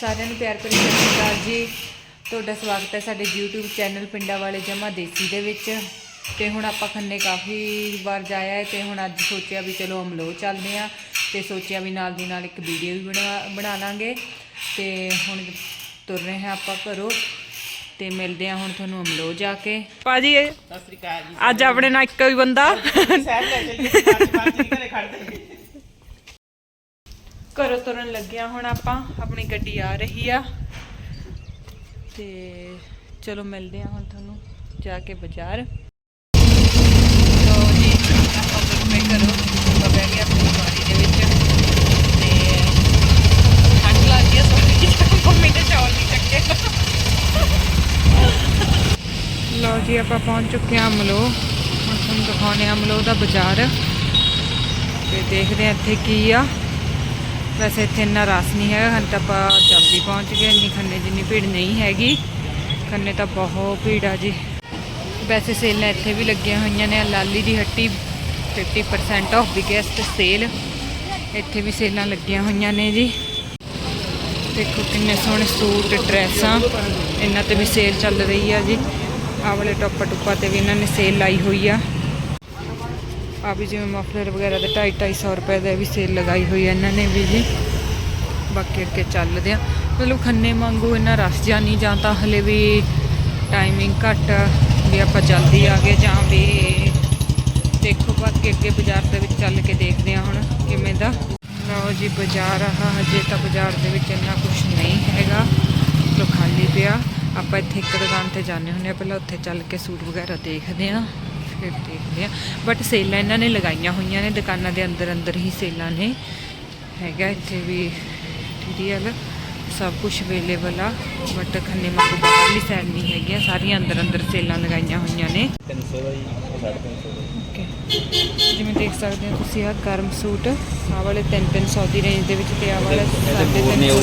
ਸਾਰਿਆਂ ਨੂੰ ਪਿਆਰ ਭਰੀ ਸਤਿ ਸ਼੍ਰੀ ਅਕਾਲ ਜੀ। ਤੁਹਾਡਾ ਸਵਾਗਤ ਹੈ ਸਾਡੇ YouTube ਚੈਨਲ ਪਿੰਡਾਂ ਵਾਲੇ ਜਮਾ ਦੇਸੀ ਦੇ ਵਿੱਚ। ਤੇ ਹੁਣ ਆਪਾਂ ਖੰਨੇ ਕਾਫੀ ਵਾਰ ਜਾਇਆ ਹੈ ਤੇ ਹੁਣ ਅੱਜ ਸੋਚਿਆ ਵੀ ਚਲੋ ਅਮਲੋ ਚੱਲਦੇ ਆ ਤੇ ਸੋਚਿਆ ਵੀ ਨਾਲ ਦੀ ਨਾਲ ਇੱਕ ਵੀਡੀਓ ਵੀ ਬਣਾ ਬਣਾ ਲਾਂਗੇ। ਤੇ ਹੁਣ ਤੁਰ ਰਹੇ ਹਾਂ ਆਪਾਂ ਘਰੋਂ ਤੇ ਮਿਲਦੇ ਆ ਹੁਣ ਤੁਹਾਨੂੰ ਅਮਲੋ ਜਾ ਕੇ। ਇਹ ਸਤਿ ਸ੍ਰੀ ਅਕਾਲ ਜੀ। ਅੱਜ ਆਪਣੇ ਨਾਲ ਇੱਕੋ ਹੀ ਬੰਦਾ। ਸਹਿਰ ਲੈ ਚੱਲੀਏ ਪੰਜ ਪੰਜ ਜੀ ਘਰੇ ਖੜਦੇ ਘਰੋਂ ਤੁਰਨ ਲੱਗਿਆ ਹੁਣ ਆਪਾਂ, ਆਪਣੀ ਗੱਡੀ ਆ ਰਹੀ ਆ। ਤੇ ਚਲੋ ਮਿਲਦੇ ਆ ਹੁਣ ਤੁਹਾਨੂੰ, ਜਾ ਕੇ ਬਾਜ਼ਾਰ। ਲੋ ਜੀ, ਆਪਾਂ ਤੁਰਨੇ ਘਰੋਂ ਆਪਾਂ ਬਹਿ ਗਏ ਆਪਣੀ ਵਾਰੀ ਦੇ ਵਿੱਚ। ਤੇ ਠੰਡ ਲੱਗ ਗਈ ਸੋਚੀ ਮੰਮੀ ਨੇ ਚੌਲ ਨਹੀਂ ਚੱਕੇ। ਲਓ ਜੀ, ਆਪਾਂ ਪਹੁੰਚ ਚੁੱਕੇ ਹਾਂ ਅਮਲੋ। ਹੁਣ ਤੁਹਾਨੂੰ ਦਿਖਾਉਣੇ ਆ ਅਮਲੋ ਦਾ ਬਾਜ਼ਾਰ। ਤੇ ਦੇਖਦੇ ਹਾਂ ਇੱਥੇ ਕੀ ਆ। ਵੈਸੇ ਇੱਥੇ ਇੰਨਾ ਰਸ ਨਹੀਂ ਹੈਗਾ ਹਨ ਤਾਂ ਆਪਾਂ ਜਲਦੀ ਪਹੁੰਚ ਗਏ, ਇੰਨੀ ਖੰਨੇ ਜਿੰਨੀ ਭੀੜ ਨਹੀਂ ਹੈਗੀ। ਖੰਨੇ ਤਾਂ ਬਹੁਤ ਭੀੜ ਆ ਜੀ। ਵੈਸੇ ਸੇਲਾਂ ਇੱਥੇ ਵੀ ਲੱਗੀਆਂ ਹੋਈਆਂ ਨੇ ਲਾਲੀ ਦੀ ਹੱਟੀ 50% ਆਫ ਬਿਗੇਸਟ ਸੇਲ ਇੱਥੇ ਵੀ ਸੇਲਾਂ ਲੱਗੀਆਂ ਹੋਈਆਂ ਨੇ ਜੀ। ਦੇਖੋ ਕਿੰਨੇ ਸੋਹਣੇ ਸੂਟ, ਡਰੈਸਾਂ, ਇਹਨਾਂ ਤੇ ਵੀ ਸੇਲ ਚੱਲ ਰਹੀ ਆ ਜੀ। ਆਹ ਵਾਲੇ ਟੋਪਾ ਟੁੱਪਾ ਤੇ ਵੀ ਇਹਨਾਂ ਨੇ ਸੇਲ ਲਾਈ ਹੋਈ ਆ। ਆ ਵੀ ਜਿਵੇਂ ਮਫਲਰ ਵਗੈਰਾ ਦੇ 2.5 250 ਰੁਪਏ ਦੇ ਵੀ ਸੇਲ ਲਗਾਈ ਹੋਈ ਹੈ ਇਹਨਾਂ ਨੇ ਵੀ ਜੀ। ਬਾਕੀ ਅੱਗੇ ਚੱਲਦੇ ਆ ਮਤਲਬ ਖੰਨੇ ਵਾਂਗੂ ਇਹਨਾਂ ਰਸ ਜਾਂ ਜਾਂ ਤਾਂ ਹਲੇ ਵੀ ਟਾਈਮਿੰਗ ਘੱਟ ਆ, ਵੀ ਆਪਾਂ ਜਲਦੀ ਆ ਗਏ ਜਾਂ ਵੀ ਦੇਖੋ ਬਾਕੀ ਅੱਗੇ ਬਾਜ਼ਾਰ ਦੇ ਵਿੱਚ ਚੱਲ ਕੇ ਦੇਖਦੇ ਆ ਹੁਣ ਕਿਵੇਂ ਦਾ। ਲਓ ਜੀ ਬਾਜ਼ਾਰ ਆ ਹਜੇ ਤਾਂ ਬਾਜ਼ਾਰ ਦੇ ਵਿੱਚ ਇੰਨਾ ਕੁਝ ਨਹੀਂ ਹੈਗਾ। ਲੋ ਖਾਲੀ ਪਿਆ। ਆਪਾਂ ਇੱਥੇ ਇੱਕ ਦੁਕਾਨ ਤੇ ਜਾਂਦੇ ਹੁੰਦੇ ਆ ਪਹਿਲਾਂ ਉੱਥੇ ਚੱਲ ਕੇ ਸੂਟ ਵਗੈਰਾ ਦੇਖਦੇ ਆ ਫਿਰ ਦੇਖਦੇ ਆ ਬਟ ਸੇਲਾਂ ਇਹਨਾਂ ਨੇ ਲਗਾਈਆਂ ਹੋਈਆਂ ਨੇ ਦੁਕਾਨਾਂ ਦੇ ਅੰਦਰ ਅੰਦਰ ਹੀ ਸੇਲਾਂ ਨੇ। ਹੈਗਾ ਇੱਥੇ ਵੀ ਟੀਡੀਐਲ ਸਭ ਕੁਝ ਅਵੇਲੇਬਲ ਆ। ਬਟ ਖੰਨੇ ਮਾਕੂ ਬਾਹਰਲੀ ਸਾਈਡ ਨਹੀਂ ਹੈਗੀਆਂ ਸਾਰੀਆਂ ਅੰਦਰ ਅੰਦਰ ਸੇਲਾਂ ਲਗਾਈਆਂ ਹੋਈਆਂ ਨੇ। 300 ਦਾ ਜੀ 350 ਦਾ ਓਕੇ ਜਿਵੇਂ ਦੇਖ ਸਕਦੇ ਹੋ ਤੁਸੀਂ ਆਹ ਗਰਮ ਸੂਟ ਆਹ ਵਾਲੇ 3-300 ਦੀ ਰੇਂਜ ਦੇ ਵਿੱਚ ਤੇ ਆਹ ਵਾਲਾ ਸਾਢੇ ਤਿੰਨ ਸੌ।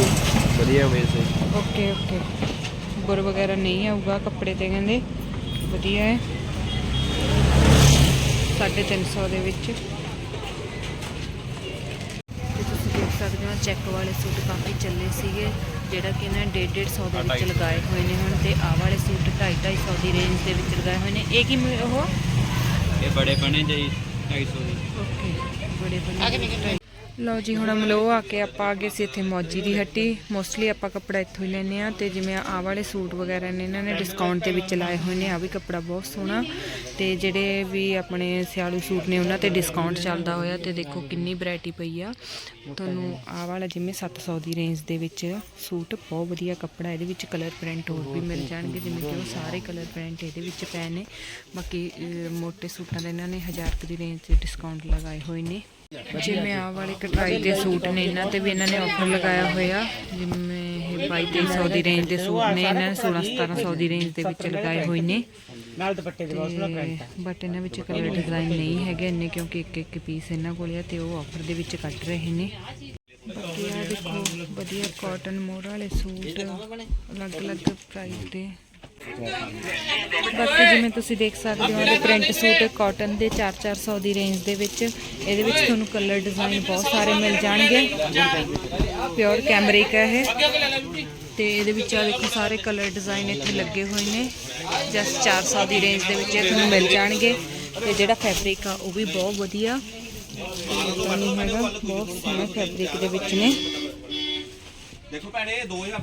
ਵਧੀਆ ਵੈਸੇ ਓਕੇ ਓਕੇ ਬੁਰ ਵਗੈਰਾ ਨਹੀਂ ਆਊਗਾ ਕੱਪੜੇ ਤੇ ਕਹਿੰਦੇ। ਵਧੀਆ ਹੈ। 350 ਦੇ ਵਿੱਚ। ਤੇ ਤੁਸੀਂ ਦੇਖ ਸਕਦੇ ਹੋ ਚੈੱਕ ਵਾਲੇ ਸੂਟ ਕਾਫੀ ਚੱਲੇ ਸੀਗੇ ਜਿਹੜਾ ਕਿ ਇਹਨਾਂ 150 ਦੇ ਵਿੱਚ ਲਗਾਏ ਹੋਏ ਨੇ ਹੁਣ ਤੇ ਆਹ ਵਾਲੇ ਸੂਟ 250 ਦੀ ਰੇਂਜ ਦੇ ਵਿੱਚ ਲਗਾਏ ਹੋਏ ਨੇ। ਇਹ ਕੀ ਉਹ? ਇਹ ਬੜੇ ਬਣੇ ਜੀ 250 ਦੇ। ਓਕੇ ਬੜੇ ਬਣੇ ਲਓ ਜੀ, ਹੁਣ ਅਮਲੋ ਆ ਕੇ ਆਪਾਂ ਆ ਗਏ ਸੀ ਇੱਥੇ ਮੌਜੀ ਦੀ ਹੱਟੀ। ਮੋਸਟਲੀ ਆਪਾਂ ਕੱਪੜਾ ਇੱਥੋਂ ਹੀ ਲੈਨੇ ਆ ਤੇ ਜਿਵੇਂ ਆਹ ਵਾਲੇ ਸੂਟ ਵਗੈਰਾ ਨੇ, ਇਹਨਾਂ ਨੇ ਡਿਸਕਾਊਂਟ ਦੇ ਵਿੱਚ ਲਾਏ ਹੋਏ ਨੇ ਆ ਵੀ ਕੱਪੜਾ ਬਹੁਤ ਸੋਹਣਾ। ਤੇ ਜਿਹੜੇ ਵੀ ਆਪਣੇ ਸਿਆਲੂ ਸੂਟ ਨੇ, ਉਹਨਾਂ ਤੇ ਡਿਸਕਾਊਂਟ ਚੱਲਦਾ ਹੋਇਆ ਤੇ ਦੇਖੋ ਕਿੰਨੀ ਵੈਰਾਈਟੀ ਪਈ ਆ। ਤੁਹਾਨੂੰ ਆਹ ਵਾਲਾ ਜਿਵੇਂ 700 ਦੀ ਰੇਂਜ ਦੇ ਵਿੱਚ ਸੂਟ, ਬਹੁਤ ਵਧੀਆ ਕੱਪੜਾ, ਇਹਦੇ ਵਿੱਚ ਕਲਰ ਪ੍ਰਿੰਟ ਹੋਰ ਵੀ ਮਿਲ ਜਾਣਗੇ, ਜਿਵੇਂ ਕਿ ਉਹ ਸਾਰੇ ਕਲਰ ਪ੍ਰਿੰਟ ਇਹਦੇ ਵਿੱਚ ਪਏ ਨੇ। ਬਾਕੀ ਮੋਟੇ ਸੂਟਾਂ ਦੇ ਇਹਨਾਂ ਨੇ 1000 ਕੁ ਦੀ ਰੇਂਜ ਤੇ ਡਿਸਕਾਊਂਟ ਲਗਾਏ ਹੋਏ ਨੇ। ਜਿਵੇਂ ਆਹ ਵਾਲੇ ਕਟਾਈ ਦੇ ਸੂਟ ਨੇ, ਇਹਨਾਂ ਤੇ ਵੀ ਇਹਨਾਂ ਨੇ ਆਫਰ ਲਗਾਇਆ ਹੋਇਆ। ਜਿਵੇਂ ਇਹ 2200 ਦੀ ਰੇਂਜ ਦੇ ਸੂਟ ਨੇ, ਇਹਨਾਂ ਨੇ 16 1700 ਦੀ ਰੇਂਜ ਦੇ ਵਿੱਚ ਲਗਾਏ ਹੋਏ ਨੇ। ਨਾਲ ਦੁਪੱਟੇ ਦੇ ਬਹੁਤ ਸੋਹਣਾ ਪ੍ਰਿੰਟ ਤੇ ਬਟ ਇਹਨਾਂ ਵਿੱਚ ਕਲਰ ਡਿਜ਼ਾਈਨ ਨਹੀਂ ਹੈਗੇ ਇੰਨੇ, ਕਿਉਂਕਿ ਇੱਕ ਇੱਕ ਪੀਸ ਇਹਨਾਂ ਕੋਲ ਆ ਤੇ ਉਹ ਆਫਰ ਦੇ ਵਿੱਚ ਕੱਢ ਰਹੇ ਨੇ। ਬਾਕੀ ਆ ਦੇਖੋ, ਵਧੀਆ ਕਾਟਨ ਮੋੜ ਵਾਲੇ ਸੂਟ, ਅਲੱਗ-ਅਲੱਗ ਪ੍ਰਾਈਸ ਦੇ। ਬਾਕੀ ਜਿਵੇਂ ਤੁਸੀਂ ਦੇਖ ਸਕਦੇ ਹੋ ਇਹ ਪ੍ਰਿੰਟ ਸੂਟ ਕਾਟਨ ਦੇ 4-400 ਦੀ ਰੇਂਜ ਦੇ ਵਿੱਚ। ਇਹਦੇ ਵਿੱਚ ਤੁਹਾਨੂੰ ਕਲਰ ਡਿਜ਼ਾਈਨ ਬਹੁਤ ਸਾਰੇ ਮਿਲ ਜਾਣਗੇ। ਪਿਓਰ ਕੈਮਰਿਕ ਹੈ ਇਹ। ਤੇ ਇਹਦੇ ਵਿੱਚ ਆ ਦੇਖੋ ਸਾਰੇ ਕਲਰ ਡਿਜ਼ਾਈਨ ਇੱਥੇ ਲੱਗੇ ਹੋਏ ਨੇ। ਜਸਟ 400 ਦੀ ਰੇਂਜ ਦੇ ਵਿੱਚ ਇਹ ਤੁਹਾਨੂੰ ਮਿਲ ਜਾਣਗੇ। ਤੇ ਜਿਹੜਾ ਫੈਬਰਿਕ ਆ, ਉਹ ਵੀ ਬਹੁਤ ਵਧੀਆ। ਤੇ ਹੈਗਾ, ਬਹੁਤ ਸੋਹਣਾ ਫੈਬਰਿਕ ਦੇ ਵਿੱਚ ਨੇ। ਦੇਖੋ ਭੈਣੇ 2000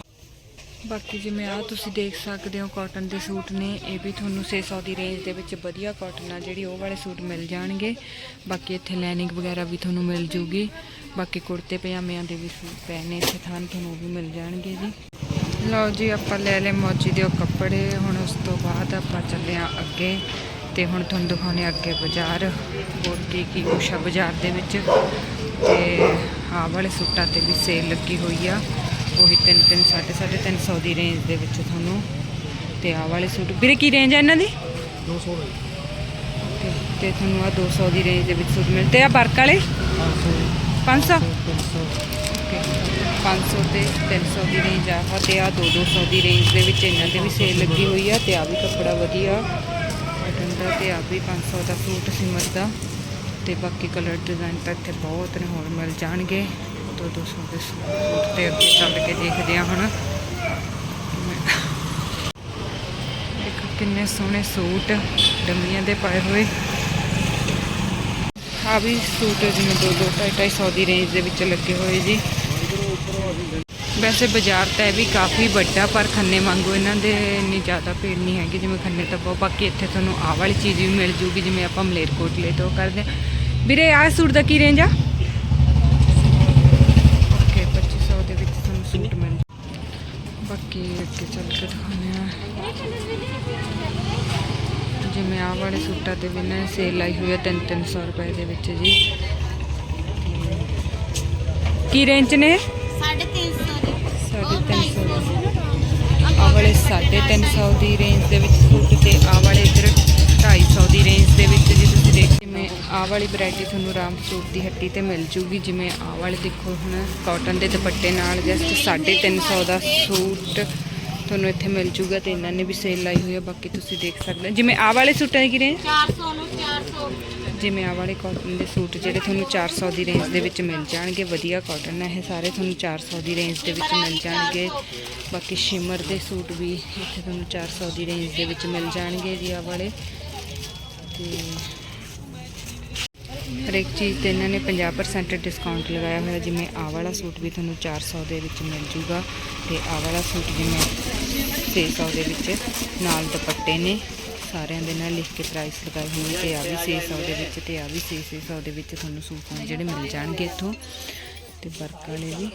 ਬਾਕੀ ਜਿਵੇਂ ਆ ਤੁਸੀਂ ਦੇਖ ਸਕਦੇ ਹੋ ਕਾਟਨ ਦੇ ਸੂਟ ਨੇ, ਇਹ ਵੀ ਤੁਹਾਨੂੰ 600 ਦੀ ਰੇਂਜ ਦੇ ਵਿੱਚ ਵਧੀਆ ਕਾਟਨ ਆ, ਜਿਹੜੀ ਉਹ ਵਾਲੇ ਸੂਟ ਮਿਲ ਜਾਣਗੇ। ਬਾਕੀ ਇੱਥੇ ਲੈਨਿੰਗ ਵਗੈਰਾ ਵੀ ਤੁਹਾਨੂੰ ਮਿਲ ਜੂਗੀ। ਬਾਕੀ ਕੁੜਤੇ ਪਜਾਮਿਆਂ ਦੇ ਵੀ ਸੂਟ ਪਏ ਨੇ, ਇੱਥੇ ਥਾਨ ਤੁਹਾਨੂੰ ਉਹ ਵੀ ਮਿਲ ਜਾਣਗੇ ਜੀ। ਲਓ ਜੀ, ਆਪਾਂ ਲੈ ਲਏ ਮੌਜੀ ਦੇ ਉਹ ਕੱਪੜੇ, ਹੁਣ ਉਸ ਤੋਂ ਬਾਅਦ ਆਪਾਂ ਚੱਲੇ ਆ ਅੱਗੇ। ਤੇ ਹੁਣ ਤੁਹਾਨੂੰ ਦਿਖਾਉਣੇ ਅੱਗੇ ਬਾਜ਼ਾਰ, ਹੋਰ ਕੀ ਕੀ ਕੁਛ ਆ ਬਾਜ਼ਾਰ ਦੇ ਵਿੱਚ। ਤੇ ਆਹ ਵਾਲੇ ਸੂਟਾਂ ਤੇ ਵੀ ਸੇਲ ਲੱਗੀ ਹੋਈ ਆ। ਉਹੀ 3 3 3.5 300 ਦੀ ਰੇਂਜ ਦੇ ਵਿੱਚ ਤੁਹਾਨੂੰ ਤੇ ਆਹ ਵਾਲੇ ਸੂਟ। ਵੀਰੇ ਕੀ ਰੇਂਜ ਆ ਇਹਨਾਂ ਦੀ? 200 ਤੇ ਤੇ ਤੁਹਾਨੂੰ ਆ 200 ਦੀ ਰੇਂਜ ਦੇ ਵਿੱਚ ਸੂਟ ਮਿਲਦੇ। ਆ ਵਰਕ ਵਾਲੇ? 500 ਓਕੇ। 500 ਤੇ 300 ਦੀ ਰੇਂਜ ਆ। ਤੇ ਆ 2 200 ਦੀ ਰੇਂਜ ਦੇ ਵਿੱਚ ਇਹਨਾਂ ਦੇ ਵੀ ਸੇਲ ਲੱਗੀ ਹੋਈ ਆ ਤੇ ਆ ਵੀ ਕੱਪੜਾ ਵਧੀਆ। ਕਾਟਨ ਦਾ ਤੇ ਆ ਵੀ 500 ਦਾ ਸੂਟ ਸਿਮਰ ਦਾ। ਤੇ ਬਾਕੀ ਕਲਰ ਡਿਜ਼ਾਈਨ ਤਾਂ ਇੱਥੇ ਬਹੁਤ ਨੇ ਹੋਰ ਮਿਲ ਜਾਣਗੇ। 100 200 ਦੇ ਸੂਟ ਤੇ ਅੱਗੇ ਚੱਲ ਕੇ ਦੇਖਦੇ ਆ ਹੁਣ। ਦੇਖੋ ਕਿੰਨੇ ਸੋਹਣੇ ਸੂਟ ਡੰਮੀਆਂ ਦੇ ਪਾਏ ਹੋਏ। ਆ ਵੀ ਸੂਟ ਜਿਵੇਂ ਦੋ ਦੋ, ਢਾਈ ਢਾਈ ਸੌ ਦੀ ਰੇਂਜ ਦੇ ਵਿੱਚ ਲੱਗੇ ਹੋਏ ਜੀ। ਵੈਸੇ ਬਾਜ਼ਾਰ ਤਾਂ ਇਹ ਵੀ ਕਾਫੀ ਵੱਡਾ, ਪਰ ਖੰਨੇ ਵਾਂਗੂ ਇਹਨਾਂ ਦੇ ਇੰਨੀ ਜ਼ਿਆਦਾ ਭੀੜ ਨਹੀਂ ਹੈਗੀ, ਜਿਵੇਂ ਖੰਨੇ ਤਾਂ ਬਹੁਤ, ਬਾਕੀ ਇੱਥੇ ਤੁਹਾਨੂੰ ਆਹ ਵਾਲੀ ਚੀਜ਼ ਵੀ ਮਿਲ ਜੂਗੀ, ਜਿਵੇਂ ਆਪਾਂ ਮਲੇਰਕੋਟਲੇ ਤੋਂ ਕਰਦੇ ਹਾਂ। ਵੀਰੇ, ਆਹ ਸੂਟ ਦਾ ਕੀ ਰੇਂਜ ਆ? ਅੱਗੇ ਚੱਲ ਕੇ ਦਿਖਾਉਂਦੇ ਆ ਜਿਵੇਂ ਆਹ ਵਾਲੇ ਸੂਟਾਂ ਤੇ ਵੀ ਇਹਨਾਂ ਸੇਲ ਲਾਈ ਹੋਈ ਹੈ 3-300 ਰੁਪਏ ਦੇ ਵਿੱਚ ਜੀ। ਕੀ ਰੇਂਜ ਨੇ? ਸਾਢੇ ਤਿੰਨ ਸੌ ਦੇ। ਸਾਢੇ ਤਿੰਨ ਸੌ ਦੀ ਆਹ ਵਾਲੇ ਸਾਢੇ ਤਿੰਨ ਸੌ ਦੀ ਰੇਂਜ ਦੇ ਵਿੱਚ ਸੂਟ ਤੇ ਆਹ ਵਾਲੇ ਇੱਧਰ 250 ਦੀ ਰੇਂਜ ਦੇ ਵਿੱਚ ਜੀ। ਤੁਸੀਂ ਦੇਖ ਜਿਵੇਂ ਆਹ ਵਾਲੀ ਵੈਰਾਈਟੀ ਤੁਹਾਨੂੰ ਰਾਮ ਸੂਟ ਦੀ ਹੱਟੀ ਤੇ ਮਿਲ ਜੂਗੀ। ਜਿਵੇਂ ਆਹ ਵਾਲੇ ਦੇਖੋ ਹੁਣ ਕਾਟਨ ਦੇ ਦੁਪੱਟੇ ਨਾਲ ਜਸਟ 350 ਦਾ ਸੂਟ ਤੁਹਾਨੂੰ ਇੱਥੇ ਮਿਲ ਜੂਗਾ ਤੇ ਇਹਨਾਂ ਨੇ ਵੀ ਸੇਲ ਲਾਈ ਹੋਈ ਹੈ ਬਾਕੀ ਤੁਸੀਂ ਦੇਖ ਸਕਦੇ ਹੋ। ਜਿਵੇਂ ਆਹ ਵਾਲੇ ਸੂਟਾਂ ਦੀ ਕੀ ਰੇਂਜ 400 ਨੂੰ 400 ਜਿਵੇਂ ਆਹ ਵਾਲੇ ਕਾਟਨ ਦੇ ਸੂਟ ਜਿਹੜੇ ਤੁਹਾਨੂੰ 400 ਦੀ ਰੇਂਜ ਦੇ ਵਿੱਚ ਮਿਲ ਜਾਣਗੇ ਵਧੀਆ ਕਾਟਨ ਹੈ ਇਹ ਸਾਰੇ ਤੁਹਾਨੂੰ 400 ਦੀ ਰੇਂਜ ਦੇ ਵਿੱਚ ਮਿਲ ਜਾਣਗੇ। ਬਾਕੀ ਸ਼ਿਮਰ ਦੇ ਸੂਟ ਵੀ ਇੱਥੇ ਤੁਹਾਨੂੰ 400 ਦੀ ਰੇਂਜ ਦੇ ਵਿੱਚ ਮਿਲ ਜਾਣਗੇ ਜੀ ਆਹ ਵਾਲੇ। ਤੇ ਹਰੇਕ ਚੀਜ਼ ਤੇ ਇਹਨਾਂ ਨੇ 50% ਡਿਸਕਾਊਂਟ ਲਗਾਇਆ ਹੋਇਆ। ਜਿਵੇਂ ਆਹ ਵਾਲਾ ਸੂਟ ਵੀ ਤੁਹਾਨੂੰ 400 ਦੇ ਵਿੱਚ ਮਿਲ ਜੂਗਾ ਤੇ ਆਹ ਵਾਲਾ ਸੂਟ ਜਿਵੇਂ 600 ਦੇ ਵਿੱਚ ਨਾਲ ਦੁਪੱਟੇ ਨੇ। ਸਾਰਿਆਂ ਦੇ ਨਾਲ ਲਿਖ ਕੇ ਪ੍ਰਾਈਸ ਲਗਾਏ ਹੋਏ ਨੇ ਤੇ ਆ ਵੀ 600 ਦੇ ਵਿੱਚ ਤੇ ਆ ਵੀ 600 ਦੇ ਵਿੱਚ ਤੁਹਾਨੂੰ ਸੂਟ ਨੇ ਜਿਹੜੇ ਮਿਲ ਜਾਣਗੇ ਇੱਥੋਂ। ਤੇ ਵਰਕ ਵਾਲੇ ਵੀ।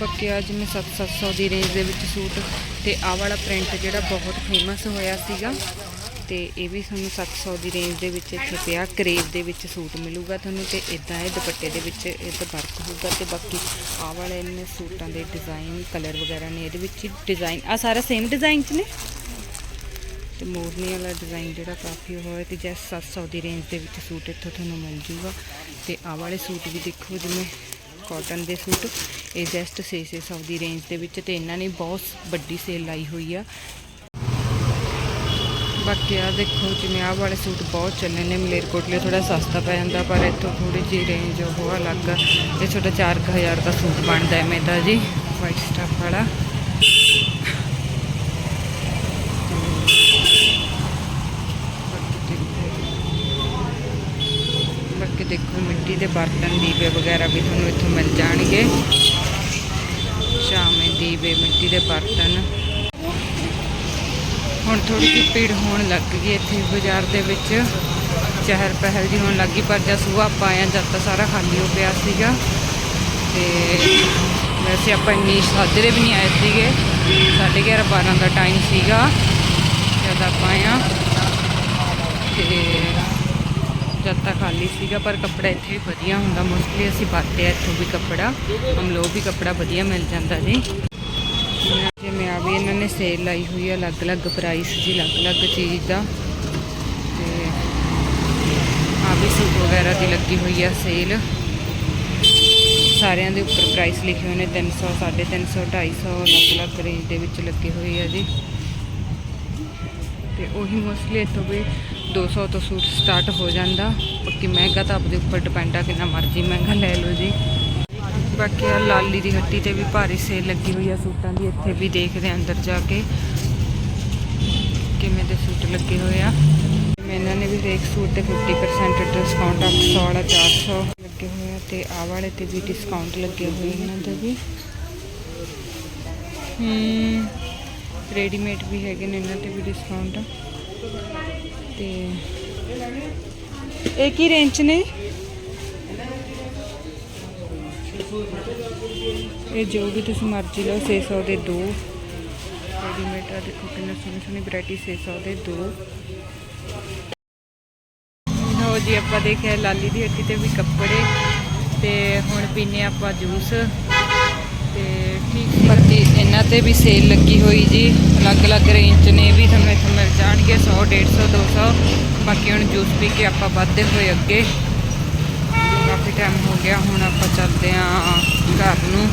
ਬਾਕੀ ਆ ਜਿਵੇਂ 700 ਦੀ ਰੇਂਜ ਦੇ ਵਿੱਚ ਸੂਟ ਤੇ ਆ ਵਾਲਾ ਪ੍ਰਿੰਟ ਜਿਹੜਾ ਬਹੁਤ ਫੇਮਸ ਹੋਇਆ ਸੀਗਾ। ਤੇ ਇਹ ਵੀ ਤੁਹਾਨੂੰ 700 ਦੀ ਰੇਂਜ ਦੇ ਵਿੱਚ ਇੱਥੇ ਪਿਆ। ਕਰੇਵ ਦੇ ਵਿੱਚ ਸੂਟ ਮਿਲੂਗਾ ਤੁਹਾਨੂੰ ਤੇ ਇਦਾਂ ਇਹ ਦੁਪੱਟੇ ਦੇ ਵਿੱਚ ਇਹ ਤਾਂ ਵਰਕ ਹੋਊਗਾ ਤੇ ਬਾਕੀ ਆਹ ਵਾਲੇ ਨੇ ਸੂਟਾਂ ਦੇ ਡਿਜ਼ਾਈਨ ਕਲਰ ਵਗੈਰਾ ਨੇ ਇਹਦੇ ਵਿੱਚ ਡਿਜ਼ਾਈਨ ਆ ਸਾਰਾ ਸੇਮ ਡਿਜ਼ਾਈਨ 'ਚ ਨੇ? ਤੇ ਮੋਰਨੀ ਵਾਲਾ ਡਿਜ਼ਾਈਨ ਜਿਹੜਾ ਕਾਫੀ ਉਹ ਹੈ ਤੇ ਜੈਸ 700 ਦੀ ਰੇਂਜ ਦੇ ਵਿੱਚ ਸੂਟ ਇੱਥੋਂ ਤੁਹਾਨੂੰ ਮਿਲ ਜੂਗਾ। ਤੇ ਆਹ ਵਾਲੇ ਸੂਟ ਵੀ ਦੇਖੋ ਜਿਵੇਂ ਕਾਟਨ ਦੇ ਸੂਟ, ਇਹ ਜਸਟ 600 ਦੀ ਰੇਂਜ ਦੇ ਵਿੱਚ ਤੇ ਇਹਨਾਂ ਨੇ ਬਹੁਤ ਵੱਡੀ ਸੇਲ ਲਾਈ ਹੋਈ ਆ। ਬਾਕੀ ਆ ਦੇਖੋ ਜਿਵੇਂ ਆਹ ਵਾਲੇ ਸੂਟ ਬਹੁਤ ਚੱਲੇ ਨੇ, ਮਲੇਰਕੋਟਲੇ ਥੋੜਾ ਸਸਤਾ ਪੈ ਜਾਂਦਾ, ਪਰ ਇੱਥੋਂ ਥੋੜੀ ਜਿਹੀ ਰੇਂਜ ਉਹ ਅਲੱਗ ਆ। ਇਹ ਛੋਟਾ 4000 ਦਾ ਸੂਟ ਬਣਦਾ ਹੈ ਮੈਂ ਜੀ ਵਾਈਟ ਸਟਫ ਵਾਲਾ। ਬਾਕੀ ਦੇਖੋ ਬਾਕੀ ਦੇਖੋ ਮਿੱਟੀ ਦੇ ਬਰਤਨ, ਦੀਵੇ ਵਗੈਰਾ ਵੀ ਤੁਹਾਨੂੰ ਇੱਥੋਂ ਮਿਲ ਜਾਣਗੇ। ਸ਼ਾਮੇ ਦੀਵੇ, ਮਿੱਟੀ ਦੇ ਬਰਤਨ। ਹੁਣ ਥੋੜੀ ਜਿਹੀ ਭੀੜ ਹੋਣ ਲੱਗ ਗਈ ਇੱਥੇ ਬਾਜ਼ਾਰ ਦੇ ਵਿੱਚ। ਚਹਿਲ ਪਹਿਲ ਜੀ ਹੋਣ ਲੱਗੀ ਪਰ ਜਦ ਸੁਬਾਹ ਆਪਾਂ ਆਏ ਜਦ ਤਾਂ ਸਾਰਾ ਖਾਲੀ ਹੋ ਪਿਆ ਸੀਗਾ। ਤੇ ਵੈਸੇ ਆਪਾਂ ਇੰਨੀ ਸਾਜਰੇ ਵੀ ਨਹੀਂ ਆਏ ਸੀਗੇ। 11:30 12 ਦਾ ਟਾਈਮ ਸੀਗਾ, ਜਦ ਆਪਾਂ ਆਏ ਹਾਂ। ਤੇ ਜਦ ਤੱਕ ਖਾਲੀ ਸੀਗਾ, ਪਰ ਕੱਪੜਾ ਇੱਥੇ ਵੀ ਵਧੀਆ ਹੁੰਦਾ। ਮੋਸਟਲੀ ਅਸੀਂ ਵਰਤਿਆ ਇੱਥੋਂ ਵੀ ਕੱਪੜਾ। ਅਮਲੋ ਵੀ ਕੱਪੜਾ ਵਧੀਆ ਮਿਲ ਜਾਂਦਾ ਜੀ। ਵੀ ਇਹਨਾਂ ਨੇ ਸੇਲ ਲਾਈ ਹੋਈ ਹੈ ਅਲੱਗ-ਅਲੱਗ ਪ੍ਰਾਈਸ ਜੀ, ਅਲੱਗ-ਅਲੱਗ ਚੀਜ਼ ਦਾ। ਤੇ ਆ ਵੀ ਸੂਟ ਵਗੈਰਾ ਦੀ ਲੱਗੀ ਹੋਈ ਆ ਸੇਲ ਸਾਰਿਆਂ ਦੇ ਉੱਪਰ ਪ੍ਰਾਈਸ ਲਿਖੇ ਹੋਏ ਨੇ 300 350 250 ਅਲੱਗ-ਅਲੱਗ ਰੇਂਜ ਦੇ ਵਿੱਚ ਲੱਗੇ ਹੋਏ ਆ ਜੀ। ਤੇ ਉਹੀ ਮੋਸਟਲੀ ਇੱਥੋਂ ਵੀ 200 ਤੋਂ ਸੂਟ ਸਟਾਰਟ ਹੋ ਜਾਂਦਾ। ਬਾਕੀ ਮਹਿੰਗਾ ਤਾਂ ਆਪਦੇ ਉੱਪਰ ਡਿਪੈਂਡ ਆ ਕਿੰਨਾ ਮਰਜ਼ੀ ਮਹਿੰਗਾ ਲੈ ਲਓ ਜੀ। ਬਾਕੀ ਆ ਲਾਲੀ ਦੀ ਹੱਟੀ ਤੇ ਵੀ ਭਾਰੀ ਸੇਲ ਲੱਗੀ ਹੋਈ ਆ ਸੂਟਾਂ ਦੀ, ਇੱਥੇ ਵੀ ਦੇਖਦੇ ਆ ਅੰਦਰ ਜਾ ਕੇ ਕਿਵੇਂ ਦੇ ਸੂਟ ਲੱਗੇ ਹੋਏ ਆ। ਇਹਨਾਂ ਨੇ ਵੀ ਹਰੇਕ ਸੂਟ ਤੇ 50% ਡਿਸਕਾਊਂਟ 800 ਵਾਲਾ 400 ਲੱਗੇ ਹੋਏ ਆ ਤੇ ਆ ਵਾਲੇ ਤੇ ਵੀ ਡਿਸਕਾਊਂਟ ਲੱਗੇ ਹੋਏ ਇਹਨਾਂ ਦੇ ਵੀ। ਹੂੰ ਰੈਡੀਮੇਡ ਵੀ ਹੈਗੇ ਨੇ ਇਹਨਾਂ ਤੇ ਵੀ ਡਿਸਕਾਊਂਟ ਤੇ ਇਹ ਕੀ ਰੇਂਜ 'ਚ ਨੇ? ਇਹ ਜੋ ਵੀ ਤੁਸੀਂ ਮਰਜ਼ੀ ਲਓ 600 ਦੇ ਦੋ। ਰੈਡੀਮੇਡ ਆ, ਦੇਖੋ ਕਿੰਨਾ ਸੋਹਣੀ ਸੋਹਣੀ ਵੈਰਾਈਟੀ 600 ਦੇ ਦੋ। ਲਓ ਜੀ, ਆਪਾਂ ਦੇਖਿਆ ਲਾਲੀ ਦੀ ਹੱਟੀ ਤੇ ਵੀ ਕੱਪੜੇ ਤੇ ਹੁਣ ਪੀਨੇ ਆਪਾਂ ਜੂਸ। ਤੇ ਠੀਕ ਸੀ। ਇਹਨਾਂ ਤੇ ਵੀ ਸੇਲ ਲੱਗੀ ਹੋਈ ਜੀ। ਅਲੱਗ-ਅਲੱਗ ਰੇਂਜ ਨੇ ਇਹ ਵੀ, ਤੁਹਾਨੂੰ ਇੱਥੋਂ ਮਿਲ ਜਾਣਗੇ 100 150 200 ਬਾਕੀ ਹੁਣ ਜੂਸ ਪੀ ਕੇ ਆਪਾਂ ਵੱਧਦੇ ਹੋਏ ਅੱਗੇ। ਕਾਫੀ ਟਾਈਮ ਹੋ ਗਿਆ ਹੁਣ ਆਪਾਂ ਚੱਲਦੇ ਆਂ ਘਰ ਨੂੰ।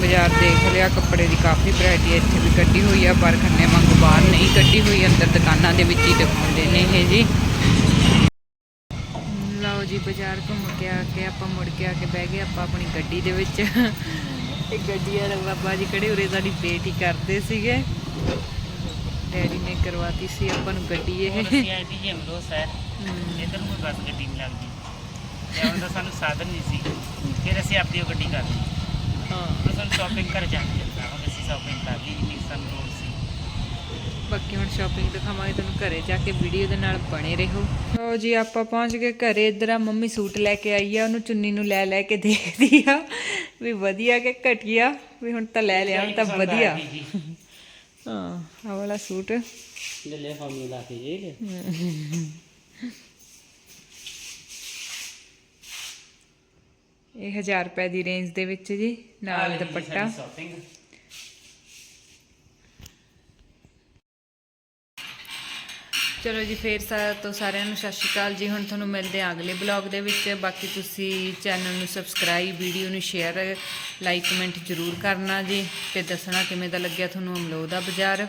ਬਾਜ਼ਾਰ ਦੇਖ ਲਿਆ ਕੱਪੜੇ ਦੀ ਕਾਫੀ ਵੈਰਾਈਟੀ ਇੱਥੇ ਵੀ ਕੱਢੀ ਹੋਈ ਆ ਪਰ ਖੰਨੇ ਵਾਂਗੂ ਬਾਹਰ ਨਹੀਂ ਕੱਢੀ ਹੋਈ ਅੰਦਰ ਦੁਕਾਨਾਂ ਦੇ ਵਿੱਚ ਹੀ ਦਿਖਾਉਂਦੇ ਨੇ ਇਹ ਜੀ। ਲਓ ਜੀ ਬਾਜ਼ਾਰ ਘੁੰਮ ਕੇ ਆ ਕੇ ਆਪਾਂ ਮੁੜ ਕੇ ਆ ਕੇ ਬਹਿ ਗਏ ਆਪਾਂ ਆਪਣੀ ਗੱਡੀ ਦੇ ਵਿੱਚ। ਇਹ ਗੱਡੀ ਵਾਲੇ ਬਾਬਾ ਜੀ ਕਿਹੜੇ ਉਰੇ ਸਾਡੀ ਵੇਟ ਹੀ ਕਰਦੇ ਸੀਗੇ। ਡੈਡੀ ਨੇ ਕਰਵਾਤੀ ਸੀ ਆਪਾਂ ਨੂੰ ਗੱਡੀ ਇਹ। ਇਧਰ ਨੂੰ ਕੋਈ ਬੱਸ ਗੱਡੀ ਨਹੀਂ ਲੱਗਦੀ। ਤੇ ਹੁਣ ਤਾਂ ਸਾਨੂੰ ਸਾਧਨ ਨਹੀਂ ਸੀ। ਫਿਰ ਅਸੀਂ ਆਪਣੀ ਉਹ ਗੱਡੀ ਕਰ ਲਈ। ਹਾਂ। ਸਾਨੂੰ ਸ਼ਾਪਿੰਗ ਕਰ ਜਾਣੀ ਹੈ ਹੁਣ ਅਸੀਂ ਸ਼ਾਪਿੰਗ ਕਰ ਲਈ ਜਿੰਨੀ ਸਾਨੂੰ ਲੋੜ ਸੀ। ਬਾਕੀ ਹੁਣ ਸ਼ਾਪਿੰਗ ਦਿਖਾਵਾਂਗੇ ਤੁਹਾਨੂੰ। ਘਰੇ ਜਾ ਕੇ ਵੀਡੀਓ ਦੇ ਨਾਲ ਬਣੇ ਰਹੋ। ਲੋ ਜੀ ਆਪਾਂ ਪਹੁੰਚ ਗਏ ਘਰੇ। ਇਧਰ ਆ ਮੰਮੀ ਸੂਟ ਲੈ ਕੇ ਆਈ ਆ। ਉਹਨੂੰ ਚੁੰਨੀ ਨੂੰ ਲੈ ਲੈ ਕੇ ਦੇਖਦੀ ਆ ਵੀ ਵਧੀਆ ਕਿ ਘਟੀਆ। ਵੀ ਹੁਣ ਤਾਂ ਲੈ ਲਿਆ ਹੁਣ ਤਾਂ ਵਧੀਆ। ਹਾਂ ਆਹ ਵਾਲਾ ਸੂਟ। ਲੈ ਲੈ ਫਾਰਮੂਲਾ ਲਾ ਕੇ ਇਹ ਲੈ ਇਹ 1000 ਰੁਪਏ ਦੀ ਰੇਂਜ ਦੇ ਵਿੱਚ ਜੀ ਨਾਲ ਦੁਪੱਟਾ। ਚਲੋ ਜੀ ਫੇਰ ਸਾ ਤੋਂ ਸਾਰਿਆਂ ਨੂੰ ਸਤਿ ਸ਼੍ਰੀ ਅਕਾਲ ਜੀ। ਹੁਣ ਤੁਹਾਨੂੰ ਮਿਲਦੇ ਹਾਂ ਅਗਲੇ ਬਲੌਗ ਦੇ ਵਿੱਚ। ਬਾਕੀ ਤੁਸੀਂ ਚੈਨਲ ਨੂੰ ਸਬਸਕ੍ਰਾਈਬ ਵੀਡੀਓ ਨੂੰ ਸ਼ੇਅਰ ਲਾਈਕ ਕਮੈਂਟ ਜ਼ਰੂਰ ਕਰਨਾ ਜੀ। ਤੇ ਦੱਸਣਾ ਕਿਵੇਂ ਦਾ ਲੱਗਿਆ ਤੁਹਾਨੂੰ ਅਮਲੋਹ ਦਾ ਬਾਜ਼ਾਰ।